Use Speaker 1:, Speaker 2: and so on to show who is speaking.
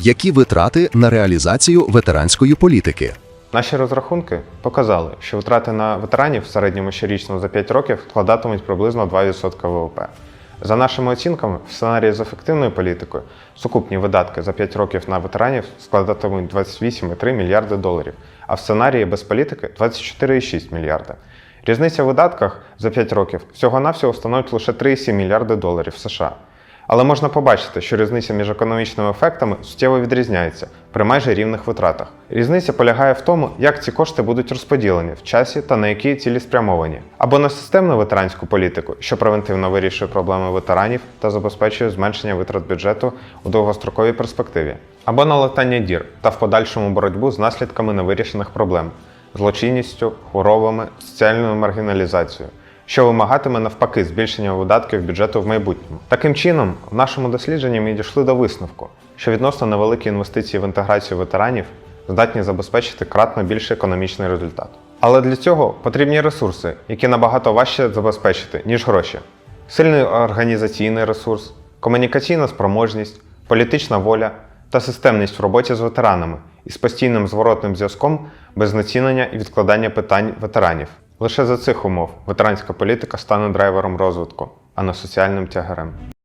Speaker 1: Які витрати на реалізацію ветеранської політики?
Speaker 2: Наші розрахунки показали, що витрати на ветеранів в середньому щорічно за 5 років складатимуть приблизно 2% ВВП. За нашими оцінками, в сценарії з ефективною політикою сукупні видатки за 5 років на ветеранів складатимуть 28,3 мільярди доларів, а в сценарії без політики 24,6 мільярда. Різниця в видатках за 5 років всього-навсього становить лише 3,7 мільярди доларів США. Але можна побачити, що різниця між економічними ефектами суттєво відрізняється при майже рівних витратах. Різниця полягає в тому, як ці кошти будуть розподілені в часі та на які цілі спрямовані, або на системну ветеранську політику, що превентивно вирішує проблеми ветеранів та забезпечує зменшення витрат бюджету у довгостроковій перспективі, або на латання дір та в подальшому боротьбу з наслідками невирішених проблем, злочинністю, хворобами, соціальною маргіналізацією що вимагатиме навпаки збільшення видатків бюджету в майбутньому. Таким чином, в нашому дослідженні ми дійшли до висновку, що відносно невеликі інвестиції в інтеграцію ветеранів здатні забезпечити кратно більший економічний результат. Але для цього потрібні ресурси, які набагато важче забезпечити, ніж гроші. Сильний організаційний ресурс, комунікаційна спроможність, політична воля та системність в роботі з ветеранами із постійним зворотним зв'язком без знецінення і відкладання питань ветеранів. Лише за цих умов ветеранська політика стане драйвером розвитку, а не соціальним тягарем.